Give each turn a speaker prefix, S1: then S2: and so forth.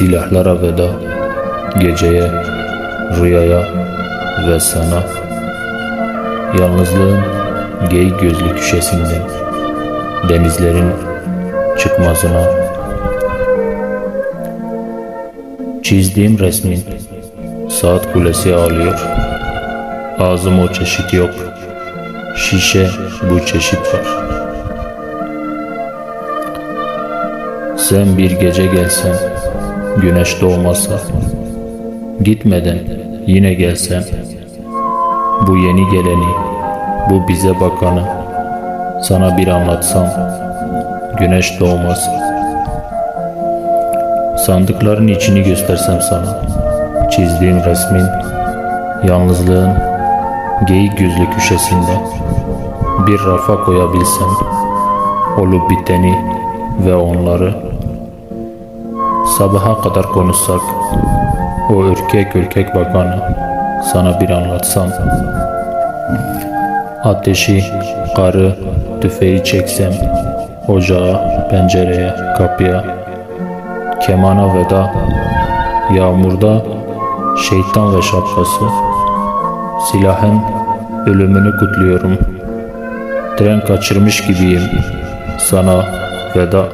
S1: Silahlara veda, geceye, rüyaya ve sana. Yalnızlığın gey gözlü köşesinden, denizlerin çıkmazına. Çizdiğim resmin saat kulesi ağlıyor. Ağzım o çeşit yok. Şişe bu çeşit var. Sen bir gece gelsen, güneş doğmasa, gitmeden yine gelsen, bu yeni geleni, bu bize bakanı, sana bir anlatsam, güneş doğmaz. Sandıkların içini göstersem sana, çizdiğim resmin, yalnızlığın geyik gözlü köşesinde, bir rafa koyabilsem, olup biteni ve onları, sabaha kadar konuşsak, o ürkek ürkek bakanı sana bir anlatsam, ateşi, karı, tüfeği çeksem, ocağa, pencereye, kapıya, kemana veda, yağmurda şeytan ve şapkası, silahın ölümünü kutluyorum, tren kaçırmış gibiyim, sana veda.